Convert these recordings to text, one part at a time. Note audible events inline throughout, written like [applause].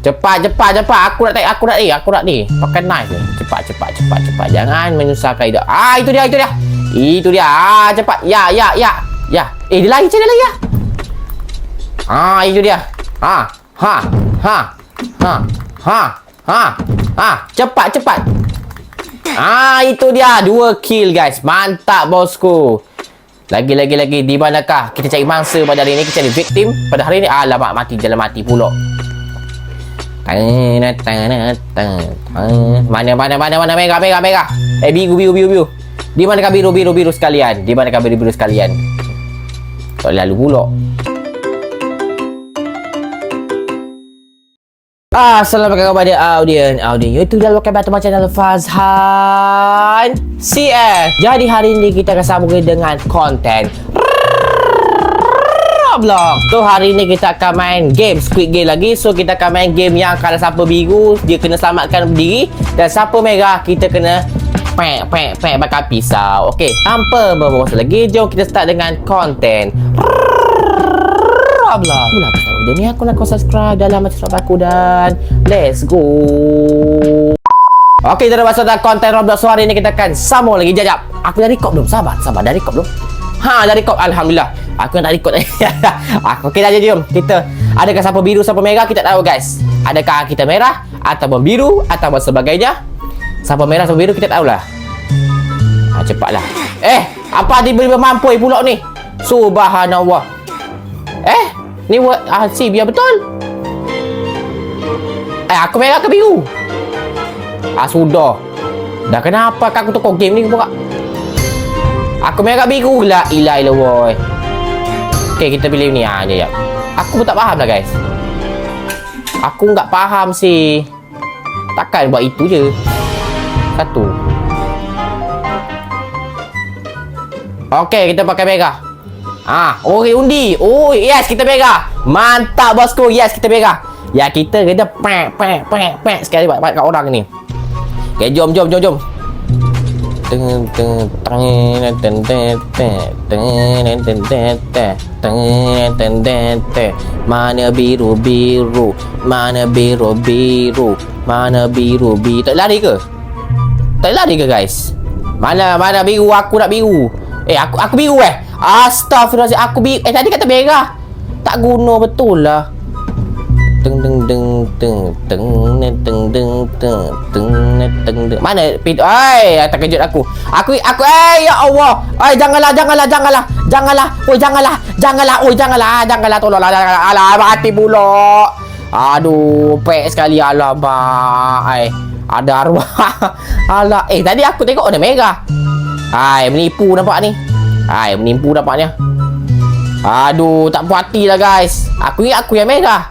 Cepat, cepat, cepat. Aku nak aku nak ni, aku nak ni. Pakai knife ni. Cepat, cepat, cepat, cepat. Jangan menyusahkan hidup. Ah, itu dia, itu dia. Itu dia. Ah, cepat. Ya, ya, ya. Ya. Eh, dia lari, dia lari ya. Ah, itu dia. Ha, ha, ha. Ha, ha, ha. Ha, cepat, cepat. Ah, itu dia. Dua kill, guys. Mantap, bosku. Lagi, lagi, lagi. Di manakah kita cari mangsa pada hari ini? Kita cari victim. Pada hari ini, alamak, mati. Jalan mati pula. Mana mana mana mana mega mega mega. Eh biru biru biru biru. Di manakah biru biru biru sekalian? Di manakah biru biru sekalian? Tak lalu pula. Ah, Assalamualaikum kepada audien Audien YouTube dan lokal batu macam dalam Fazhan CF Jadi hari ini kita akan sambung dengan konten Roblox. So hari ni kita akan main game Squid Game lagi. So kita akan main game yang Kalau siapa biru Dia kena selamatkan diri. Dan siapa merah Kita kena Pek pek pek bakar pisau. Okay Tanpa berbual lagi Jom kita start dengan konten Roblox. Mula ni Aku nak kau subscribe Dalam macam aku Dan Let's go. Okey, kita dah masuk dalam konten Roblox. So hari ni kita akan sambung lagi. Jap, jap. Aku dah record belum? Sabar, sabar. Dah record belum? Ha, dah record. Alhamdulillah Aku nak record [laughs] Aku okey dah jom. Kita Adakah siapa biru siapa merah? Kita tahu guys. Adakah kita merah Ataupun biru Ataupun sebagainya? Siapa merah siapa biru Kita tahulah. Ha, Cepatlah. Eh Apa tiba-tiba mampu pula ni? Subhanallah. Eh Ni buat ah, si biar betul. Eh aku merah ke biru? Ah sudah. Dah kenapa kan aku tukar game ni pula Aku merah biru. La ilah ilah boy Okay kita pilih ni ha, jap, jap. Aku pun tak faham lah guys Aku tak faham sih Takkan buat itu je Satu Okay kita pakai merah Ah, oh undi. Oh, yes kita merah. Mantap bosku. Yes kita merah. Ya kita kena pek pek pek pek sekali buat kat orang ni. Okay, jom jom jom jom. Mana biru biru mana biru biru mana biru biru tak lari ke tak lari ke guys mana mana biru aku nak biru eh aku aku biru eh Astaghfirullahaladzim Aku bi Eh tadi kata merah Tak guna betul lah teng teng teng teng teng teng teng teng teng teng teng mana pintu ai terkejut aku. Aku aku eh ya Allah. Ai janganlah janganlah janganlah. Janganlah oi janganlah. Janganlah oi janganlah. Ah, janganlah tolonglah. Janganlah. Ala mati pula aduh pek sekali alah ba ai ada arwah. [laughs] Alah, eh tadi aku tengok ada merah. Ai menipu nampak ni. Ai menipu nampaknya. Aduh tak puas hatilah guys. Aku ingat aku yang merah.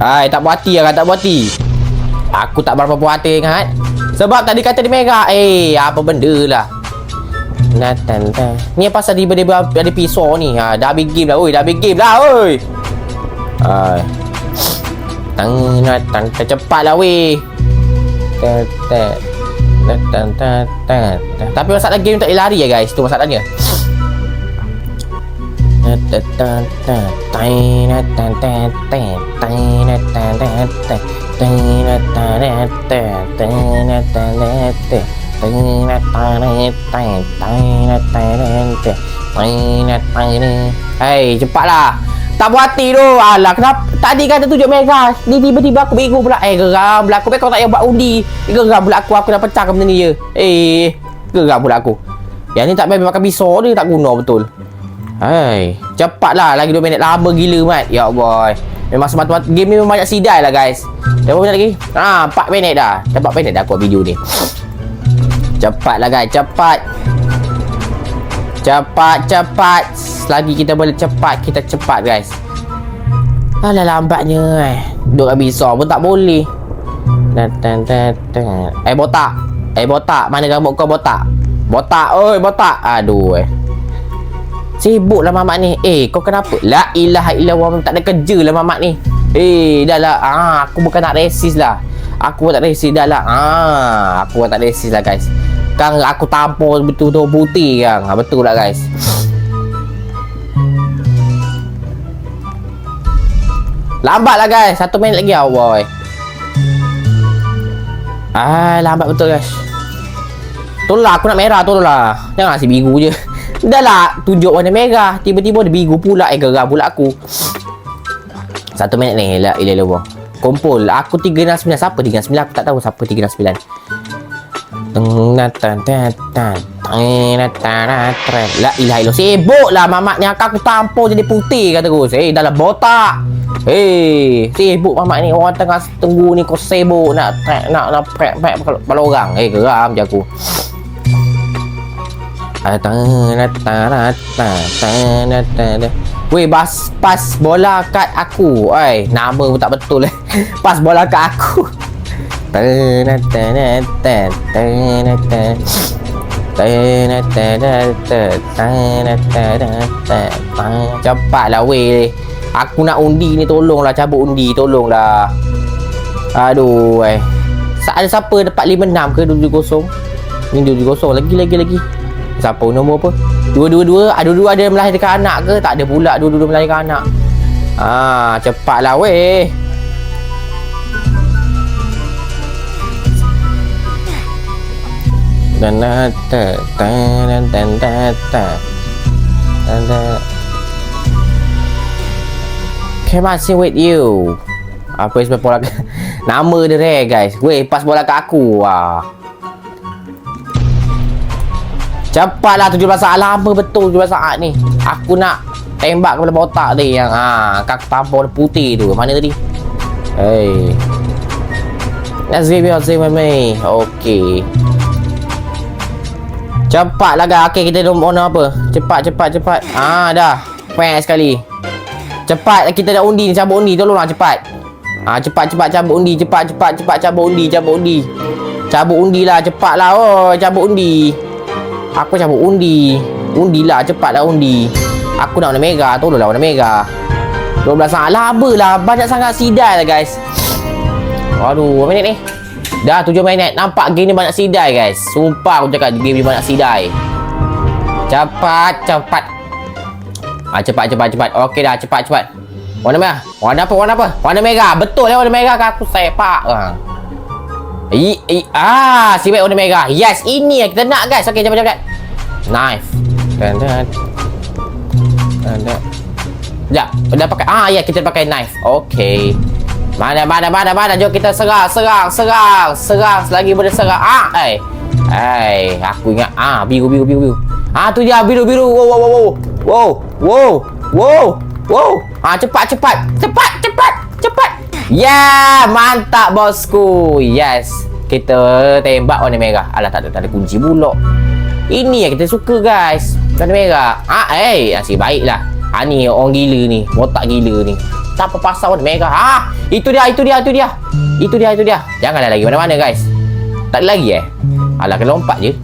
Hai tak puas hati kan tak puas hati. Aku tak berapa puas hati kan. Sebab tadi kata dia merah. Eh apa benda lah. Natan dah. Ni pasal dia dia ada pisau ni. Ha dah habis game lah. Oi dah habis game lah oi. Hai. Tang natan cepatlah weh. Tet tet. Tan, tan, tan, tan. Tapi masalah game tak boleh lari ya guys. Tu masalahnya. Hei, cepatlah. Tak buat hati tu. Alah, kenapa? Tadi kata tunjuk merah. Ni tiba-tiba aku biru pula. Eh, geram pula aku. Kau tak payah buat undi. Geram pula aku. Aku dah pecah ke benda ni je. Eh, geram pula aku. Yang ni tak payah makan pisau ni. Tak guna betul. Hai, cepatlah. Lagi 2 minit. Lama gila, Mat. Ya Allah. Memang semata-mata. Game ni memang banyak sidai lah, guys. Dah berapa lagi? Ha, 4 minit dah. Dah 4 minit dah aku video ni. Cepatlah, guys. Cepat. Cepat, cepat. Selagi kita boleh cepat, kita cepat, guys. Alah lambatnya eh. Duduk kat bisau pun tak boleh. Eh botak. Eh botak, mana rambut kau botak? Botak, oi botak. Aduh eh. Sibuklah mamak ni. Eh, kau kenapa? La ilaha illallah tak ada kerja lah mamak ni. Eh, dah lah. Ah, aku bukan nak resis lah. Aku pun tak resis dah lah. Ah, aku pun tak resis lah guys. Kang aku tampur betul-betul putih kang. Ha, betul lah guys. Lambat lah guys. Satu minit lagi ah, boy. Ah, lambat betul guys. Lah, aku nak merah tolong lah. Jangan si biru je. Dah lah, tunjuk warna merah. Tiba-tiba ada biru pula. Eh, geram pula aku. Satu minit ni. La ilah ilah Kumpul. Aku 369. Siapa 369? Aku tak tahu siapa 369. Tengatan tatan La ilaha illallah Sibuk lah mamak ni Aku tampur jadi putih kata terus Eh dalam botak Eh Sibuk mamak ni Orang tengah tunggu ni Kau sibuk Nak Nak Nak Nak Prek Prek Kepala orang Eh geram je aku Weh bas pas bola kat aku. Oi, nama pun tak betul eh. [laughs] Pas bola kat aku. [laughs] Cepatlah weh. Aku nak undi ni tolonglah. Cabut undi tolonglah. Aduh eh Ada siapa? Dapat 56 ke 270 Ni 270 lagi lagi lagi Siapa nombor apa? Dua-dua-dua Ada dua ada melahirkan anak ke? Tak ada pula dua-dua melahirkan anak. Ah, cepatlah weh. Dan ta ta dan dan ta ta dan. Da Came out with you? Apa sebab bola [laughs] Nama dia rare guys. Weh pas bola kat aku. Wah Cepatlah 17 saat Lama betul 17 saat ni Aku nak Tembak kepala botak tadi Yang ha, Kak tampar putih tu Mana tadi Hey Let's give you a with me Okay Cepatlah guys. Okey, kita dah warna apa? Cepat, cepat, cepat. Ah, dah. Peng sekali. Cepat kita dah undi cabut undi. Tolonglah cepat. Ah, cepat, cepat cabut undi. Cepat, cepat, cepat cabut undi, cabut undi. Cabut undi lah, cepatlah. Oh, cabut undi. Aku cabut undi. Undilah, cepatlah undi. Aku nak warna merah. Tolonglah warna merah. 12 sangat. Lah. Banyak sangat sidai lah, guys. Aduh, berapa minit ni? Dah 7 minit Nampak game ni banyak sidai guys Sumpah aku cakap game ni banyak sidai Cepat Cepat ah, Cepat cepat cepat Okey dah cepat cepat Warna merah Warna apa warna apa Warna merah Betul lah warna merah kan Aku sepak ha. I, i, ah, si baik warna merah. Yes, ini yang kita nak guys. Okey, cepat cepat. Knife. Dan dan. Dan dan. Ya, dah pakai. Ah, ya, kita pakai knife. Okey. Mana mana mana mana jom kita serang serang serang serang selagi boleh serang ah eh eh aku ingat ah biru biru biru biru ah tu dia biru biru wow wow wow wow wow wow wow ah cepat cepat cepat cepat cepat yeah, mantap bosku yes kita tembak warna merah alah tak ada tak ada kunci pula ini yang kita suka guys warna merah ah eh nasib baiklah ah ni orang gila ni botak gila ni tak apa pasal warna merah ah itu dia, itu dia, itu dia. Itu dia, itu dia. Janganlah lagi mana-mana guys. Tak ada lagi eh. Alah kena lompat je.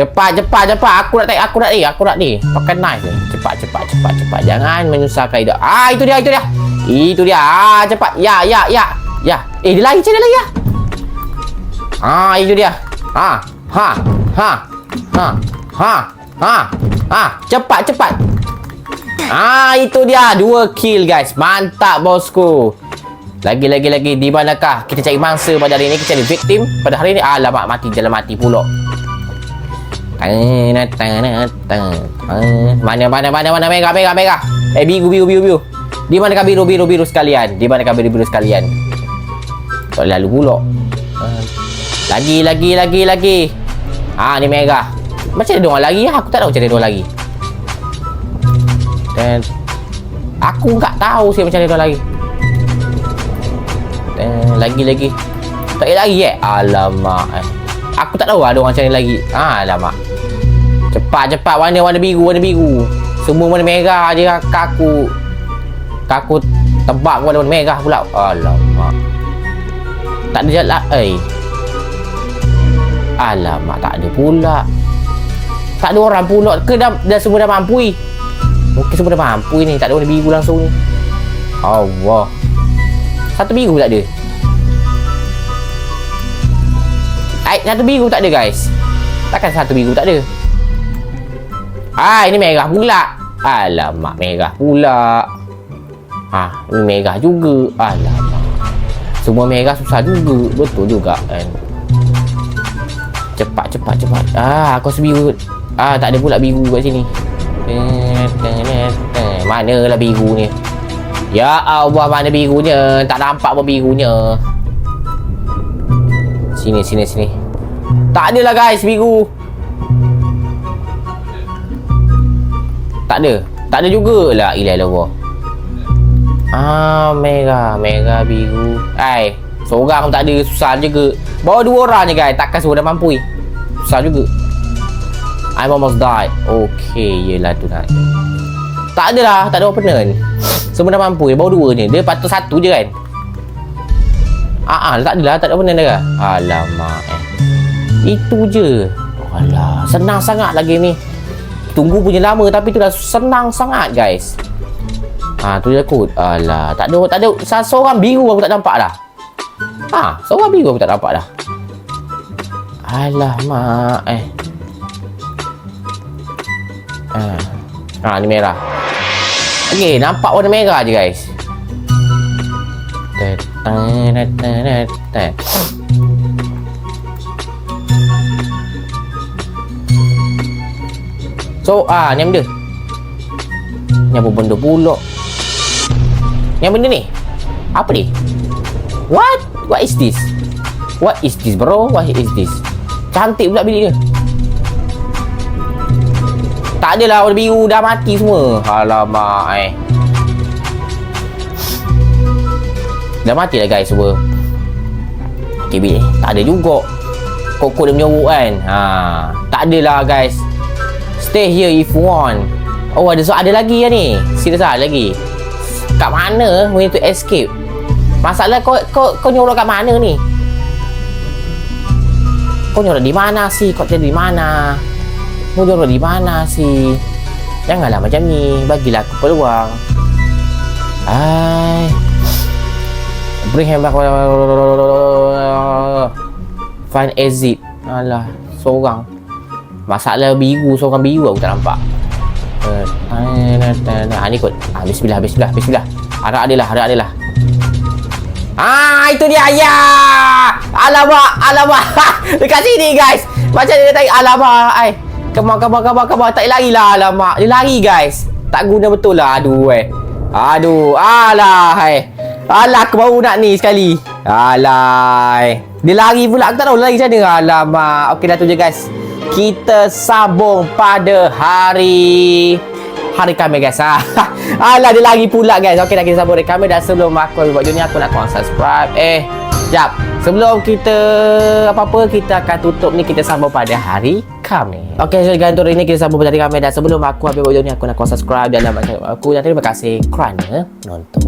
Cepat, cepat, cepat. Aku nak tak, aku nak ni, aku nak ni. Pakai knife ni. Cepat, cepat, cepat, cepat. Jangan menyusahkan hidup. Ah, itu dia, itu dia. Itu dia. Ah, cepat. Ya, ya, ya. Ya. Eh, dia lari, dia lari ya. Ah, itu dia. Ha. Ha. Ha. Ha. Ha. Ha. Ha. Cepat, cepat. Ah, itu dia. Dua kill guys. Mantap bosku. Lagi lagi lagi di manakah kita cari mangsa pada hari ini kita cari victim pada hari ini alamak mati jalan mati pula. Mana mana mana mana mega mega mega. Eh biru biru biru biru. Di manakah biru biru biru sekalian? Di manakah biru biru sekalian? Tak lalu pula. Lagi lagi lagi lagi. Ah ni mega. Macam ada orang lagi Aku tak tahu macam ada orang lagi. Dan aku enggak tahu sih macam ada orang lagi eh, lagi lagi tak ada lagi eh alamak eh. aku tak tahu ada orang cari lagi ha, alamak cepat cepat warna warna biru warna biru semua warna merah je kaku kaku Tebak warna merah pula. Alamak. Tak ada jalan. Eh. Alamak, tak ada pula. Tak ada orang pula. Ke dah, dah semua dah mampu Mungkin semua dah mampu ni. Tak ada warna biru langsung ni. Allah. Satu biru tak ada. Ay, satu biru tak ada guys. Takkan satu biru tak ada. Ah, ini merah pula. Alamak, merah pula. Ah, ini merah juga. Alamak. Semua merah susah juga. Betul juga kan. Cepat, cepat, cepat. Ah, aku rasa biru. Ah, tak ada pula biru kat sini. Manalah biru ni? Ya Allah, mana birunya? Tak nampak pun birunya. Sini, sini, sini. Tak adalah guys, biru. Ada. Tak ada juga lah. Ilah Allah. Ah, merah. Merah, biru. Ai, seorang tak ada. Susah juga. Bawa dua orang je guys. Takkan semua dah mampu. Susah juga. I'm almost died. Okay, yelah tu nak. Tak ada lah. Tak ada opponent. Semua dah mampu. Bawa dua ni. Dia patut satu je kan. Ah, ah tak adalah. Tak ada opponent dah. Alamak eh. Itu je. Alah, senang sangat lagi ni. Tunggu punya lama tapi tu dah senang sangat guys. Ha, tu je kot. Alah, tak ada tak ada seorang biru aku tak nampak dah. Ha, seorang biru aku tak nampak dah. Alah, mak eh. Ha. ha, ni merah. Okey, nampak warna merah je guys. So, ah, ni benda. Ni apa benda pula? Ni benda ni? Apa ni? What? What is this? What is this bro? What is this? Cantik pula bilik dia. Tak adalah warna biru dah mati semua. Alamak eh. Dah mati lah guys semua. Okay bilik. Tak ada juga. Kokok dia menyorok kan. Ha, tak adalah guys. Stay here if want. Oh ada so ada lagi ya ni. Serius ah lagi. Kat mana we need to escape? Masalah kau kau kau nyorok kat mana ni? Kau nyorok di mana sih? Kau jadi di mana? Kau nyorok di mana sih? Janganlah macam ni. Bagilah aku peluang. Ai. Bring him back. Find exit. Alah, seorang. Masalah biru seorang biru aku tak nampak. Ah ni kot. Ah bismillah bismillah bismillah. Harap adalah harap adalah. Ah itu dia ya. Alamak alamak. [laughs] Dekat sini guys. Macam dia tadi alamak ai. Come on come on. Tak lari lah alamak. Dia lari guys. Tak guna betul lah aduh eh. Aduh alah hai. Alah aku baru nak ni sekali. Alah. Dia lari pula. Aku tak tahu lari macam mana. Alamak. Okey dah tu je guys kita sambung pada hari hari kami guys. Ha. [laughs] Alah dia lagi pula guys. Okey dah kita sambung hari kami Dan sebelum aku buat dunia Aku nak korang subscribe. Eh Sekejap Sebelum kita Apa-apa Kita akan tutup ni. Kita sambung pada hari kami Okey so gantung hari ni Kita sambung pada hari kami Dan sebelum aku habis buat dunia Aku nak korang subscribe. Dan nama aku Dan terima kasih Kerana Nonton